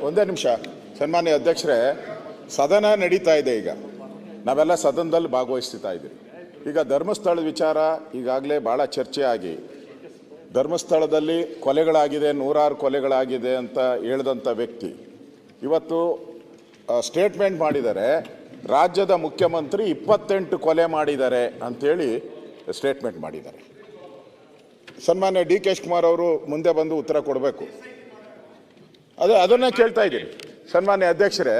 ಒಂದೇ ನಿಮಿಷ. ಸನ್ಮಾನ್ಯ ಅಧ್ಯಕ್ಷರೇ, ಸದನ ನಡೀತಾ ಇದೆ ಈಗ. ನಾವೆಲ್ಲ ಸದನದಲ್ಲಿ ಭಾಗವಹಿಸ್ತಾ ಇದ್ದೀವಿ. ಈಗ ಧರ್ಮಸ್ಥಳದ ವಿಚಾರ ಈಗಾಗಲೇ ಭಾಳ ಚರ್ಚೆ ಆಗಿ ಧರ್ಮಸ್ಥಳದಲ್ಲಿ ಕೊಲೆಗಳಾಗಿದೆ, ನೂರಾರು ಕೊಲೆಗಳಾಗಿದೆ ಅಂತ ಹೇಳಿದಂಥ ವ್ಯಕ್ತಿ. ಇವತ್ತು ಸ್ಟೇಟ್ಮೆಂಟ್ ಮಾಡಿದರೆ, ರಾಜ್ಯದ ಮುಖ್ಯಮಂತ್ರಿ ಇಪ್ಪತ್ತೆಂಟು ಕೊಲೆ ಮಾಡಿದ್ದಾರೆ ಅಂಥೇಳಿ ಸ್ಟೇಟ್ಮೆಂಟ್ ಮಾಡಿದ್ದಾರೆ. ಸನ್ಮಾನ್ಯ ಡಿ ಕೆ ಶಿವಕುಮಾರ್ ಅವರು ಮುಂದೆ ಬಂದು ಉತ್ತರ ಕೊಡಬೇಕು. ಅದೇ, ಅದನ್ನೇ ಕೇಳ್ತಾ ಇದ್ದೀನಿ. ಸನ್ಮಾನ್ಯ ಅಧ್ಯಕ್ಷರೇ,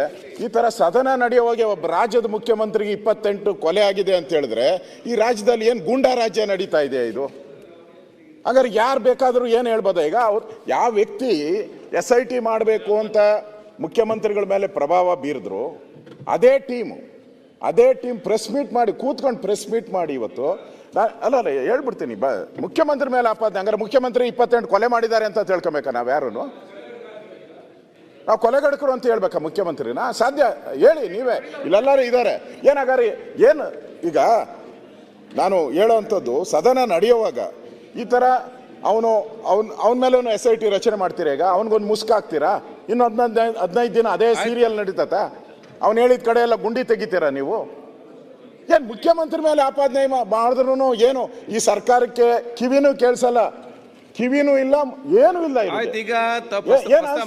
ಈ ಥರ ಸದನ ನಡೆಯುವಾಗೆ ಒಬ್ಬ ರಾಜ್ಯದ ಮುಖ್ಯಮಂತ್ರಿಗೆ ಇಪ್ಪತ್ತೆಂಟು ಕೊಲೆ ಆಗಿದೆ ಅಂತ ಹೇಳಿದ್ರೆ, ಈ ರಾಜ್ಯದಲ್ಲಿ ಏನು ಗೂಂಡಾ ರಾಜ್ಯ ನಡೀತಾ ಇದೆ ಇದು? ಹಾಗಾದ್ರೆ ಯಾರು ಬೇಕಾದರೂ ಏನು ಹೇಳ್ಬೋದ ಈಗ? ಅವ್ರು ಯಾವ ವ್ಯಕ್ತಿ ಎಸ್ ಐ ಟಿ ಮಾಡಬೇಕು ಅಂತ ಮುಖ್ಯಮಂತ್ರಿಗಳ ಮೇಲೆ ಪ್ರಭಾವ ಬೀರಿದ್ರು, ಅದೇ ಟೀಮು, ಅದೇ ಟೀಮ್ ಪ್ರೆಸ್ ಮೀಟ್ ಮಾಡಿ, ಕೂತ್ಕೊಂಡು ಪ್ರೆಸ್ ಮೀಟ್ ಮಾಡಿ ಇವತ್ತು ಅಲ್ಲ ಅಲ್ಲ, ಹೇಳ್ಬಿಡ್ತೀನಿ, ಬ ಮುಖ್ಯಮಂತ್ರಿ ಮೇಲೆ ಆಪಾದನೆ, ಹಂಗಾರೆ ಮುಖ್ಯಮಂತ್ರಿ ಇಪ್ಪತ್ತೆಂಟು ಕೊಲೆ ಮಾಡಿದ್ದಾರೆ ಅಂತ ತಿಳ್ಕೊಬೇಕಾ ನಾವು ಯಾರು ನಾವು ಕೊಲೆಗಡಕರು ಅಂತ ಹೇಳ್ಬೇಕಾ ಮುಖ್ಯಮಂತ್ರಿನ? ಸಾಧ್ಯ ಹೇಳಿ ನೀವೇ. ಇಲ್ಲೆಲ್ಲರೂ ಇದ್ದಾರೆ. ಏನಾಗಾರಿ? ಏನು ಈಗ ನಾನು ಹೇಳೋವಂಥದ್ದು ಸದನ ನಡೆಯುವಾಗ ಈ ಥರ ಅವನು ಅವನ್ ಅವನ ಮೇಲೆ ಎಸ್ ಐ ಟಿ ರಚನೆ ಮಾಡ್ತೀರಾ ಈಗ? ಅವನಿಗೊಂದು ಮುಸ್ಕ್ ಹಾಕ್ತೀರಾ? ಇನ್ನು ಹದಿನೈದು ಹದಿನೈದು ದಿನ ಅದೇ ಸೀರಿಯಲ್ ನಡೀತತ ಅವ್ನು ಹೇಳಿದ ಕಡೆ ಎಲ್ಲ ಗುಂಡಿ ತೆಗಿತೀರಾ ನೀವು? ಏನು ಮುಖ್ಯಮಂತ್ರಿ ಮೇಲೆ ಆಪಾದನೆ ಮಾಡಿದ್ರು ಏನು ಈ ಸರ್ಕಾರಕ್ಕೆ ಕಿವಿನೂ ಕೇಳಿಸಲ್ಲ. ಕಿವಿನೂ ಇಲ್ಲ ಏನೂ ಇಲ್ಲ. ಆಯ್ತು ಈಗ ತಪ್ಪು?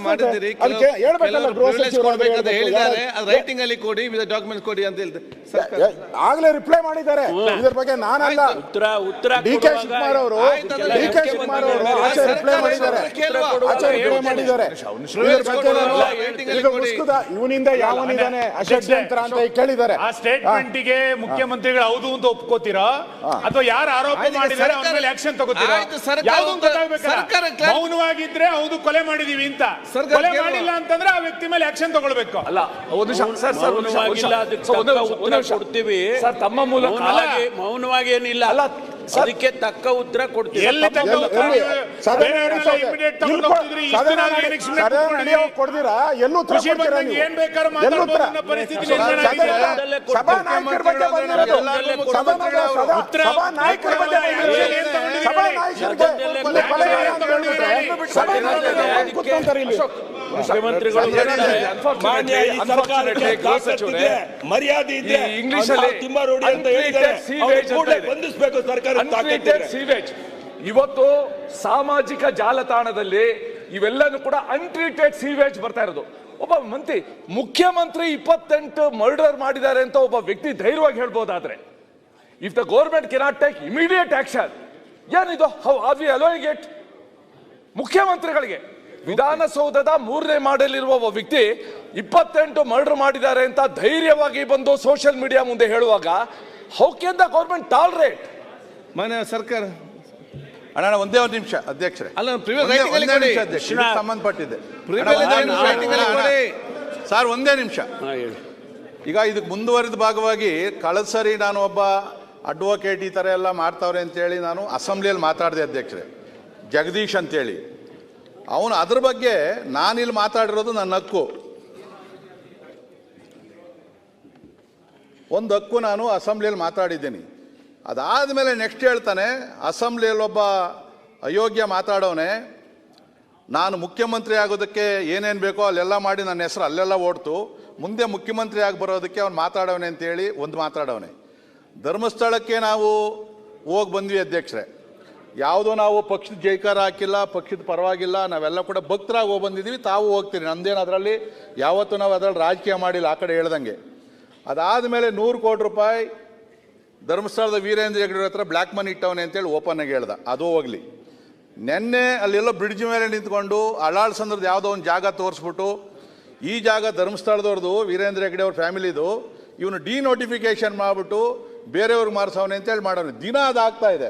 ಮಾಡಿದ್ದೀರಿ. ಅದಕ್ಕೆ ಹೇಳ್ಬೇಕಲ್ಲ ಗೃಹ ಸಚಿವರು ಹೇಳಿದ್ದಾರೆ. ರೈಟಿಂಗ್ ಅಲ್ಲಿ ಕೊಡಿ ವಿತ್ ಡಾಕ್ಯುಮೆಂಟ್ ಕೊಡಿ ಅಂತ ಹೇಳ್ತಾರೆ ಆಗ್ಲೇ ರಿಪ್ಲೈ ಮಾಡಿದ್ದಾರೆ. ಇದ್ರ ಬಗ್ಗೆ ನಾನಲ್ಲ. ಉತ್ತರ ಉತ್ತರ ಡಿ ಕೆ ಶಿವಕುಮಾರ್ ಅವರು ಡಿ ಕೆ ಶಿವಕುಮಾರ್ ಅವರು ಆಚೆ ರಿಪ್ಲೈ ಮಾಡಿದ್ದಾರೆ. ಆಚೆ ರಿಪ್ಲೈ ಮಾಡಿದ್ದಾರೆ. ಇದ್ರ ಬಗ್ಗೆ ನಾನು. ಮುಸ್ಕುದ ಇವನಿಂದ ಯಾವನಿದಾನೆ ಅಷಡ್ಯಂತ್ರ ಅಂತ ಕೇಳಿದ್ದಾರೆ. ಆ ಸ್ಟೇಟ್ಮೆಂಟ್ಗೆ ಮುಖ್ಯಮಂತ್ರಿಗಳು ಹೌದು ಅಂತ ಒಪ್ಕೋತೀರಾ? ಅಥವಾ ಯಾರು ಆರೋಪ ಮಾಡಿದ್ದಾರೆ ಅವ್ರ ಮೇಲೆ ಆಕ್ಷನ್ ತಗೋತೀರಾ? ಆಯ್ತು, ಸರ್ಕಾರ ಸರ್ಕಾರ ಮೌನವಾಗಿದ್ರೆ ಹೌದು ಕೊಲೆ ಮಾಡಿದೀವಿ ಅಂತ. ಕೊಲೆ. ಮಾಡಿಲ್ಲ ಅಂತಂದ್ರೆ ಆ ವ್ಯಕ್ತಿ ಮೇಲೆ ಆಕ್ಷನ್ ತಗೊಳ್ಬೇಕು. ಅಲ್ಲ ಒಂದು ಸರ್ ಸರ್ ಒಂದು ನಿಮಿಷ, ಕೊಡ್ತೀವಿ ಸರ್ ತಮ್ಮ ಮೂಲಕ ಮೌನವಾಗಿ ಏನಿಲ್ಲ. ಅಲ್ಲ, ಅದಕ್ಕೆ ತಕ್ಕ ಉತ್ತರ ಕೊಡ್ತೀವಿ ಎಲ್ಲಿ ತಕ್ಕ ಉತ್ತರ immediate ತಗೊಂಡು ಹೋಗ್ತಿದ್ರಿ, ಇಷ್ಟು ದಿನ ನಡೆ- ಏನಕ್ಕೆ ಸುಮ್ನೆ ಸದನ ಕೂತ್ಕೊಂಡಿದ್ದೀರಿ? ನಡೆಯೋಕೆ ಕೊಡ್ದಿರಾ ಎಲ್ಲೂ ಉತ್ತರ ಖುಷಿ ಕೊಡ್ತೀರಾ ಬಂದಂಗೆ ನೀವು? ಏನ್ ಬೇಕಾದ್ರೂ ಎಲ್ಲಿ ಉತ್ತರ? ಮಾತಾಡ್ಬೋದು ಅನ್ನೋ ಪರಿಸ್ಥಿತಿ ಸದನ- ನಿರ್ಮಾಣ ಆಗಿದೆ. ಸದನ- ಸಭಾ ಬಗ್ಗೆ ಬಂದಿರೋದು. ಎಲ್ಲರಿಗೂ ಸದನದ ಉತ್ತರ ಸಭಾ ನಾಯಕರ ಬಗ್ಗೆ ಬಂದಿರೋದು. ಏನ್ ತಗೊಂಡಿದ್ದೀರಿ? ಸಭಾ ಕೊಲೆ ಕೊಲೆಗಾರ ಅಂತ ತಗೊಂಡಿದ್ದೀರಿ? ನಾಯಕರು ಬಂದು ಕೂತ್ಕೊಂತಾರೆ ಇಲ್ಲಿ. ಮುಖ್ಯಮಂತ್ರಿಗಳು ಮಾನ್ಯ ಈ ಸರ್ಕಾರಕ್ಕೆ ಗೃಹ ಸಚಿವರೇ, ಮರ್ಯಾದೆ ಇದೆ. ಇಂಗ್ಲಿಷ್ ಅಲ್ಲಿ ತಿಮ್ಮಾರೋಡಿ ಅಂತ ಹೇಳಿದ್ದಾರೆ. ಕೂಡಲೇ. ಬಂಧಿಸಬೇಕು ಸರ್ಕಾರ sewage. ಇವತ್ತು ಸಾಮಾಜಿಕ ಜಾಲತಾಣದಲ್ಲಿ ಇವೆಲ್ಲನೂ ಕೂಡ ಅನ್ಟ್ರೀಟೆಡ್ ಸೀವೇಜ್ ಬರ್ತಾ ಇರೋದು. ಒಬ್ಬ ಮಂತ್ರಿ ಮುಖ್ಯಮಂತ್ರಿ ಇಪ್ಪತ್ತೆಂಟು ಮರ್ಡರ್ ಮಾಡಿದ್ದಾರೆ ಅಂತ ಒಬ್ಬ ವ್ಯಕ್ತಿ ಧೈರ್ಯವಾಗಿ ಹೇಳ್ಬೋದಾದ್ರೆ. If the government cannot take immediate action ಏನಿದು? How are we allowing it ಮುಖ್ಯಮಂತ್ರಿಗಳಿಗೆ. ವಿಧಾನಸೌಧದ ಮೂರನೇ ಮಾಡಲಿರುವ ಒಬ್ಬ ವ್ಯಕ್ತಿ ಇಪ್ಪತ್ತೆಂಟು ಮರ್ಡರ್ ಮಾಡಿದ್ದಾರೆ ಅಂತ ಧೈರ್ಯವಾಗಿ ಬಂದು ಸೋಷಿಯಲ್ ಮೀಡಿಯಾ ಮುಂದೆ ಹೇಳುವಾಗ how can the government tolerate ಮನೆ ಸರ್ಕಾರ. ಅಣ್ಣ ಒಂದೇ ಒಂದು ನಿಮಿಷ ಅಧ್ಯಕ್ಷರೇ. ಅಲ್ಲ, ಸಂಬಂಧಪಟ್ಟಿದೆ. ಸರ್ ಒಂದೇ ನಿಮಿಷ. ಹೇಳಿ. ಈಗ ಇದಕ್ಕೆ ಮುಂದುವರಿದ ಭಾಗವಾಗಿ ಕಳೆದ ಸರಿ ನಾನು ಒಬ್ಬ ಅಡ್ವೊಕೇಟ್ ಈ ಥರ ಎಲ್ಲ ಮಾಡ್ತಾವ್ರೆ ಅಂತೇಳಿ ನಾನು ಅಸೆಂಬ್ಲಿಯಲ್ಲಿ ಮಾತಾಡಿದೆ ಅಧ್ಯಕ್ಷರೇ. ಜಗದೀಶ್ ಅಂತೇಳಿ. ಅವನು ಅದ್ರ ಬಗ್ಗೆ ನಾನಿಲ್ಲಿ ಮಾತಾಡಿರೋದು ನನ್ನ ಹಕ್ಕು. ಒಂದು ಹಕ್ಕು ನಾನು ಅಸೆಂಬ್ಲಿಯಲ್ಲಿ ಮಾತಾಡಿದ್ದೀನಿ. ಅದಾದಮೇಲೆ ನೆಕ್ಸ್ಟ್ ಹೇಳ್ತಾನೆ ಅಸೆಂಬ್ಲಿಯಲ್ಲಿ ಒಬ್ಬ ಅಯೋಗ್ಯ ಮಾತಾಡೋನೆ, ನಾನು ಮುಖ್ಯಮಂತ್ರಿ ಆಗೋದಕ್ಕೆ ಏನೇನು ಬೇಕೋ ಅಲ್ಲೆಲ್ಲ ಮಾಡಿ ನನ್ನ ಹೆಸರು ಅಲ್ಲೆಲ್ಲ ಓಡ್ತು, ಮುಂದೆ ಮುಖ್ಯಮಂತ್ರಿ ಆಗಿ ಬರೋದಕ್ಕೆ ಅವ್ನು ಮಾತಾಡೋನೆ ಅಂತೇಳಿ ಒಂದು ಮಾತಾಡೋವನೆ ಧರ್ಮಸ್ಥಳಕ್ಕೆ ನಾವು ಹೋಗಿ ಬಂದ್ವಿ ಅಧ್ಯಕ್ಷರೇ. ಯಾವುದೋ ನಾವು ಪಕ್ಷದ ಜೈಕಾರ ಹಾಕಿಲ್ಲ, ಪಕ್ಷದ ಪರವಾಗಿಲ್ಲ, ನಾವೆಲ್ಲ ಕೂಡ ಭಕ್ತರಾಗಿ ಹೋಗಿ ಬಂದಿದ್ದೀವಿ, ತಾವು ಹೋಗ್ತೀರಿ. ನಂದೇನು ಅದರಲ್ಲಿ ಯಾವತ್ತೂ ನಾವು ಅದರಲ್ಲಿ ರಾಜಕೀಯ ಮಾಡಿಲ್ಲ, ಆ ಕಡೆ ಹೇಳ್ದಂಗೆ. ಅದಾದಮೇಲೆ ನೂರು ಕೋಟಿ ರೂಪಾಯಿ ಧರ್ಮಸ್ಥಳದ ವೀರೇಂದ್ರ ಹೆಗ್ಗಡೆ ಹತ್ರ ಬ್ಲ್ಯಾಕ್ ಮನಿ ಇಟ್ಟವನೆ ಅಂತೇಳಿ ಓಪನ್ ಆಗಿ ಹೇಳ್ದ. ಅದು ಹೋಗಲಿ. ನೆನ್ನೆ ಅಲ್ಲೆಲ್ಲೋ ಬ್ರಿಡ್ಜ್ ಮೇಲೆ ನಿಂತ್ಕೊಂಡು ಅಳಾಳ್ಸಂದ್ರದ್ದು ಸಂದ್ರದ ಯಾವುದೋ ಒಂದು ಜಾಗ ತೋರಿಸ್ಬಿಟ್ಟು, ಈ ಜಾಗ ಧರ್ಮಸ್ಥಳದವ್ರದ್ದು ವೀರೇಂದ್ರ ಹೆಗ್ಡೆ ಅವ್ರ ಫ್ಯಾಮಿಲಿದು, ಇವನು ಡಿ ನೋಟಿಫಿಕೇಶನ್ ಮಾಡಿಬಿಟ್ಟು ಬೇರೆಯವ್ರಿಗೆ ಮಾರಿಸವನೆ ಅಂತೇಳಿ ಮಾಡೋನು ದಿನ ಅದಾಗ್ತಾ ಇದೆ.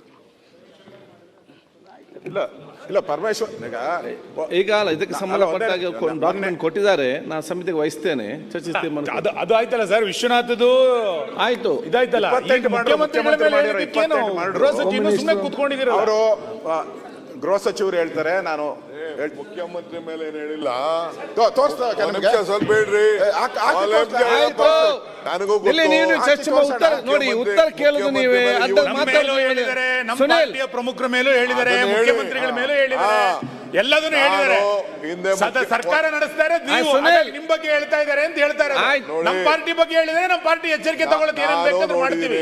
ಇಲ್ಲ ಇಲ್ಲ ಪರಮೇಶ್ವರ್ ಈಗ ಈಗ ಅಲ್ಲ ಇದಕ್ಕೆ ಸಂಬಂಧಪಟ್ಟಾಗ ಡಾಕ್ಯುಮೆಂಟ್ ಕೊಟ್ಟಿದ್ದಾರೆ ನಾನು ಸಮಿತಿಗೆ ವಹಿಸ್ತೇನೆ ಅದು ಅದು ಆಯ್ತಲ್ಲ ಸರ್ ವಿಶ್ವನಾಥದ್ದು ಆಯ್ತು. ಇದಾಯ್ತಲ್ಲ ಮುಖ್ಯಮಂತ್ರಿಗಳ ಮೇಲೆ. ಗೃಹ ಸಚಿವರು ಸುಮ್ಮನೆ ಕೂತ್ಕೊಂಡಿದ್ದೀರಲ್ಲ? ಅವರು ಗೃಹ ಸಚಿವರು ಹೇಳ್ತಾರೆ ನಾನು ಮುಖ್ಯಮಂತ್ರಿ ಮೇಲೆ ಏನ್ ಹೇಳಿಲ್ಲ? ತೋರ್ಸ್ತಾ ಸ್ವಲ್ಪ ಹೇಳ್ರಿ. ನನಗೂ ನೋಡಿ ಉತ್ತರ ಕೇಳುದು ನೀವೇ. ಹೇಳಿದರೆ ನಮ್ಮ ಮೇಲೂ ಹೇಳಿದ್ದಾರೆ. ನಮ್ಮ ಪಾರ್ಟಿಯ ಪ್ರಮುಖರ ಮೇಲೂ ಹೇಳಿದರೆ ಮುಖ್ಯಮಂತ್ರಿಗಳ ಮೇಲೂ ಹೇಳಿದರೆ. ಎಲ್ಲದನ್ನು ಹೇಳಿದರೆ ಹೇಳಿದ್ದಾರೆ ಹಿಂದೆ ಸರ್ಕಾರ ನಡೆಸ್ತಾರೆ ನೀವು. ನಿಮ್ ಬಗ್ಗೆ ಹೇಳ್ತಾ ಇದ್ದಾರೆ ಅಂತ ಹೇಳ್ತಾರೆ. ನಮ್ಮ ಪಾರ್ಟಿ ಬಗ್ಗೆ ಹೇಳಿದ್ರೆ ನಮ್ಮ ಪಾರ್ಟಿ ಎಚ್ಚರಿಕೆ ತಗೊಳ್ಳೋದು ಏನೇನು ಬೇಕಾದ್ರೂ ಮಾಡ್ತೀವಿ.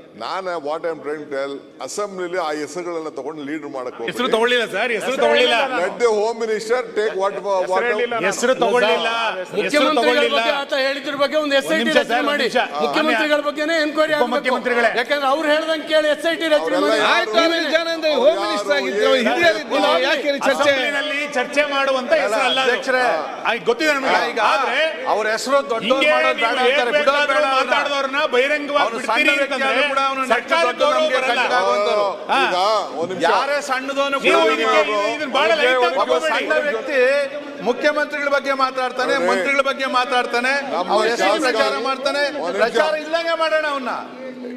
ನಾನು ವಾಟ್ ಐಮ್ ಟ್ರೈನ್ ಟೆಲ್ ಅಸೆಂಬ್ಲಿಲಿ ಆ ಹೆಸರುಗಳನ್ನ ತಗೊಂಡು ಲೀಡರ್ ಮಾಡಕ್ ಹೆಸರು ತಗೊಳ್ಳಿಲ್ಲ ಸರ್ ಹೆಸರು ತಗೊಳ್ಳಿಲ್ಲ. Let the home minister take what what ಹೆಸರು ತಗೊಳ್ಳಿಲ್ಲ. ಹೆಸರು ತಗೊಳ್ಳಿಲ್ಲ. ಆತ ಹೇಳಿದ್ರ ಬಗ್ಗೆ ಒಂದು ಎಸ್ ಐ ಟಿ ರಚನೆ ಮಾಡಿ. ಮುಖ್ಯಮಂತ್ರಿಗಳ ಬಗ್ಗೆನೇ ಎನ್ಕ್ವೈರಿ ಮುಖ್ಯಮಂತ್ರಿಗಳೇ ಯಾಕಂದ್ರೆ ಅವ್ರು ಹೇಳ್ದಂಗೆ ಕೇಳಿ ಎಸ್ ಐ ಟಿ ರಚನೆ ಮಾಡಿ? ಆಯ್ತು ಹೋಮ್ ಮಿನಿಸ್ಟರ್ ಆಗಿದ್ರು ಯಾಕೆ ಚರ್ಚೆ? ಚರ್ಚೆ ಮಾಡುವಂತ ಹೆಸರು ಅಲ್ಲ. ಅಧ್ಯಕ್ಷರೇ. ಗೊತ್ತಿದೆ ನಮಗೆ ಆದ್ರೆ ಅವ್ರ ಹೆಸರು ದೊಡ್ಡವ್ರು ಮಾಡೋದು ಬೇಡ ನೀವು ಅಂತಾರೆ, ಏನ್ ಬಿಡೋದು ಬೇಡ ಅವ್ರನ್ನ. ಮಾತಾಡ್ದವ್ರನ್ನ ಬಹಿರಂಗವಾಗಿ ಅವ್ನು ಸಣ್ಣ ಬಿಡ್ತೀರಿ ವ್ಯಕ್ತಿ ಅಂತಂದ್ರೆ ಆದ್ರೂ ಕೂಡ ಅವ್ನು ನೆಕ್ಸ್ಟ್ ಸರ್ಕಾರದ ದೊಡ್ಡ ಗೌರವ ನಮ್ಗೆ ಬರಲ್ಲ. ಕಟ್ಟಡಾಗುವಂತವ್ರು. ಹಾ. ಈಗ ಒಂದ್ ನಿಮಿಷ ಯಾರೇ ಸಣ್ಣದವನು ನೀವು ಕೂಡ ಇದಕ್ಕೆ- ನೀವು ಇದನ್ನ ಬಹಳ light ಆಗಿ ಒಬ್ಬ ತಗೋಬೇಡಿ. ಸಣ್ಣ ವ್ಯಕ್ತಿ ಮುಖ್ಯಮಂತ್ರಿಗಳ ಬಗ್ಗೆ ಮಾತಾಡ್ತಾನೆ. ಮಂತ್ರಿಗಳ ಬಗ್ಗೆ ಮಾತಾಡ್ತಾನೆ ಅವ್ರ ಹೆಸರು ಶಾಸಕ- ಪ್ರಚಾರ ಮಾಡ್ತಾನೆ ಒಂದ್ ನಿಮಿಷ. ಪ್ರಚಾರ ಇಲ್ಲಂಗೆ ಮಾಡೋಣ ಅವನ್ನ ಈಗ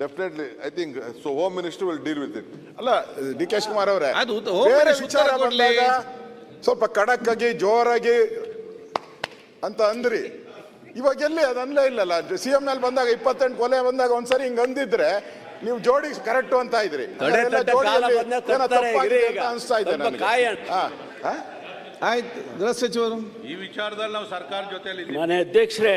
definitely I think so home minister will deal with it ಅಲ್ಲ ಡಿ ಕೆ ಶಿವಕುಮಾರ್ ಅವರೇ ಅದು ಹೋಮ್ ಬೇರೆ ಮಿನಿಸ್ಟರ್ ವಿಚಾರ ಉತ್ತರ ಕೊಡ್ಲಿ. ಬಂದಾಗ ಸ್ವಲ್ಪ ಖಡಕ್ ಆಗಿ ಜೋರಾಗಿ ಅಂತ ಅಂದ್ರಿ. ಇವಾಗ ಎಲ್ಲಿ ಅದು ಅನ್ಲೇ ಇಲ್ಲಲ್ಲ. ಸಿ ಎಂ ನಲ್ಲಿ ಬಂದಾಗ ಇಪ್ಪತ್ತೆಂಟು ಕೊಲೆ ಬಂದಾಗ ಒಂದ್ಸರಿ ಹಿಂಗ್ ಅಂದಿದ್ರೆ ನೀವು ಜೋಡಿ ಕರೆಕ್ಟ್ ಅಂತ ಇದ್ರಿ. ಕಡೆ ಅದೆಲ್ಲ ತಟ್ಟ ಜೋಡಿಯಲ್ಲಿ ಕಾಲ ಬಂದಾಗ ಏನೋ ತಟ್ತಾರೆ, ತಪ್ಪಾಗಿದೆ ಇರಿ ಅಂತ ಅನ್ಸ್ತಾ ಇದೆ ಸ್ವಲ್ಪ ನನಗೆ. ಕಾಯೋಣ. ಹಾ, ಹಾ? ಆಯ್ತು ಗೃಹ ಸಚಿವರು. ಈ ವಿಚಾರದಲ್ಲಿ ನಾವು ಸರ್ಕಾರ ಜೊತೆಲಿ ಮಾನ್ಯ ಅಧ್ಯಕ್ಷರೇ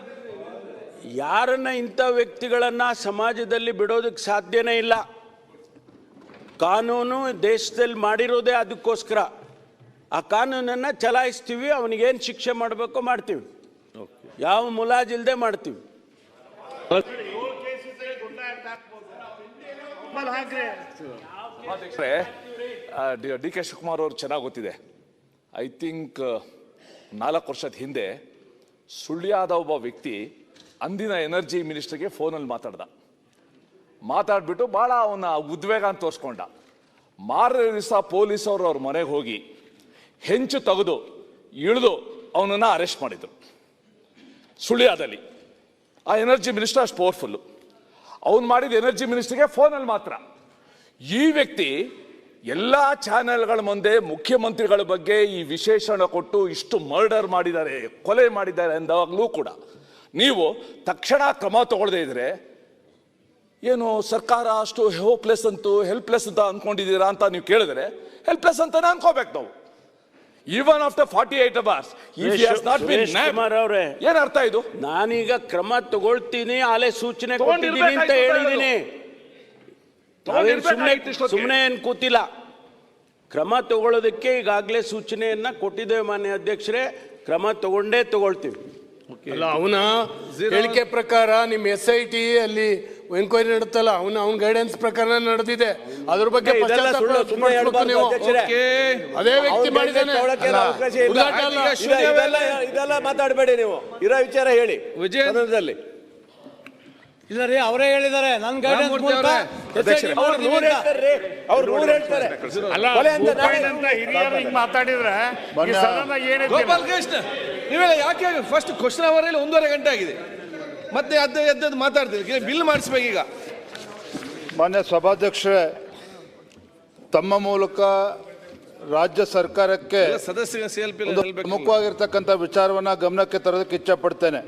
ಯಾರನ್ನ ಇಂಥ ವ್ಯಕ್ತಿಗಳನ್ನ ಸಮಾಜದಲ್ಲಿ ಬಿಡೋದಕ್ಕೆ ಸಾಧ್ಯನೇ ಇಲ್ಲ. ಕಾನೂನು ದೇಶದಲ್ಲಿ ಮಾಡಿರೋದೇ ಅದಕ್ಕೋಸ್ಕರ. ಆ ಕಾನೂನನ್ನು ಚಲಾಯಿಸ್ತೀವಿ, ಅವನಿಗೇನು ಶಿಕ್ಷೆ ಮಾಡಬೇಕೋ ಮಾಡ್ತೀವಿ. ಯಾವ ಮುಲಾಜಿಲ್ದೆ ಮಾಡ್ತೀವಿ. ಡಿ ಕೆ ಶಿವಕುಮಾರ್ ಅವ್ರು ಚೆನ್ನಾಗಿ ಗೊತ್ತಿದೆ. ಐ ಥಿಂಕ್ ನಾಲ್ಕು ವರ್ಷದ ಹಿಂದೆ ಸುಳ್ಯಾದ ಒಬ್ಬ ವ್ಯಕ್ತಿ ಅಂದಿನ ಎನರ್ಜಿ ಮಿನಿಸ್ಟರ್ಗೆ ಫೋನಲ್ಲಿ ಮಾತಾಡ್ದ. ಮಾತಾಡ್ಬಿಟ್ಟು ಭಾಳ ಅವನ ಉದ್ವೇಗ ಅಂತ ತೋರಿಸ್ಕೊಂಡ. ಮಾರನೇ ದಿವಸ ಪೊಲೀಸವರು ಅವ್ರ ಮನೆಗೆ ಹೋಗಿ ಹೆಂಚು ತೆಗೆದು, ಇಳಿದು ಅವನನ್ನು ಅರೆಸ್ಟ್ ಮಾಡಿದರು. ಸುಳ್ಯಾದಲ್ಲಿ. ಆ ಎನರ್ಜಿ ಮಿನಿಸ್ಟರ್ ಅಷ್ಟು ಪವರ್ಫುಲ್ಲು ಅವ್ನು ಮಾಡಿದ ಎನರ್ಜಿ ಮಿನಿಸ್ಟರ್ಗೆ ಫೋನಲ್ಲಿ ಮಾತ್ರ. ಈ ವ್ಯಕ್ತಿ ಎಲ್ಲ ಚಾನೆಲ್ಗಳ ಮುಂದೆ ಮುಖ್ಯಮಂತ್ರಿಗಳ ಬಗ್ಗೆ ಈ ವಿಶೇಷಣ ಕೊಟ್ಟು ಇಷ್ಟು ಮರ್ಡರ್ ಮಾಡಿದ್ದಾರೆ, ಕೊಲೆ ಮಾಡಿದ್ದಾರೆ ಅಂದಾಗಲೂ ಕೂಡ. ನೀವು ತಕ್ಷಣ ಕ್ರಮ ತಗೊಳ್ಳದೇ ಇದ್ರೆ ಏನು ಸರ್ಕಾರ ಅಷ್ಟು ಹೋಪ್ಲೆಸ್ ಅಂತೂ ಹೆಲ್ಪ್ಲೆಸ್ ಅಂತ ಅಂದ್ಕೊಂಡಿದ್ದೀರಾ ಅಂತ ನೀವು ಕೇಳಿದ್ರೆ ಹೆಲ್ಪ್ಲೆಸ್ ಅಂತಾನೆ ಅನ್ಕೋಬೇಕು ನಾವು. Even after forty eight hours not been ಅವರೇ ಏನ್ ಅರ್ಥ ಇದು? ನಾನೀಗ ಕ್ರಮ ತಗೊಳ್ತೀನಿ ಆಲೆ ಸೂಚನೆ ಕೊಟ್ಟಿದ್ದೀನಿ ಅಂತ ಹೇಳಿದ್ದೀನಿ. ಇಷ್ಟೊತ್ತಿಗೆ. ಸುಮ್ಮನೆ ಏನು ಕೂತಿಲ್ಲ. ಕ್ರಮ ತಗೊಳ್ಳೋದಕ್ಕೆ ಈಗಾಗಲೇ ಸೂಚನೆಯನ್ನ ಕೊಟ್ಟಿದ್ದೇವೆ ಮಾನ್ಯ ಅಧ್ಯಕ್ಷರೇ. ಕ್ರಮ ತಗೊಂಡೇ ತಗೊಳ್ತೀವಿ. ಅಲ್ಲ ಅವನ ಹೇಳಿಕೆ ಪ್ರಕಾರ ನಿಮ್ಮ ಎಸ್ ಐ ಟಿ ಅಲ್ಲಿ ಎಂಕ್ವೈರಿ ನಡೆತಲ್ಲ ಅವನ ಅವನ ಗೈಡೆನ್ಸ್ ಪ್ರಕಾರ ನಡೆದಿದೆ. ಅದ್ರ ಬಗ್ಗೆ ಅದೇ ವ್ಯಕ್ತಿ ಮಾಡಿದ್ದಾನೆ. ಇದೆಲ್ಲ ಮಾತಾಡಬೇಡಿ ನೀವು. ಇರೋ ವಿಚಾರ ಹೇಳಿ. ವಿಜಯ್ ಸದನದಲ್ಲಿ. ಇಲ್ಲ ರೀ ಅವರೇ ಹೇಳಿದ್ದಾರೆ. ನನ್ನ ಗೈಡೆನ್ಸ್ ಮೂಲಕ ಅವರೇ, SIT ಅವ್ರು ನೂರು ಹೇಳ್ತಾರೆ ಅವ್ರು ನೂರು ಹೇಳ್ತಾರೆ. ಅಲ್ಲ ಕೊಲೆ ಅಂತ ಹಿರಿಯರು ಹಿಂಗ್ ಮಾತಾಡಿದ್ರೆ ಈ ಸದನ ಏನಿದೆ ಗೋಪಾಲ್ ಕೃಷ್ಣ ನೀವೆಲ್ಲ ಯಾಕೆ ಫಸ್ಟ್ ಕ್ವಶನ್ ಅವರಲ್ಲಿ ಒಂದೂವರೆ ಗಂಟೆ ಆಗಿದೆ. ಮತ್ತೆ ಅದ್ದ ಎದ್ದದ್ದು ಮಾತಾಡ್ತೀವಿ ಬಿಲ್ ಮಾಡಿಸ್ಬೇಕೀಗ ಮಾನ್ಯ ಸಭಾಧ್ಯಕ್ಷರೇ ತಮ್ಮ ಮೂಲಕ ರಾಜ್ಯ ಸರ್ಕಾರಕ್ಕೆ ಸದಸ್ಯ ಒಂದು ಪ್ರಮುಖವಾಗಿರ್ತಕ್ಕಂಥ ವಿಚಾರವನ್ನ ಗಮನಕ್ಕೆ ತರೋದಕ್ಕೆ ಇಚ್ಛಪಡ್ತೇನೆ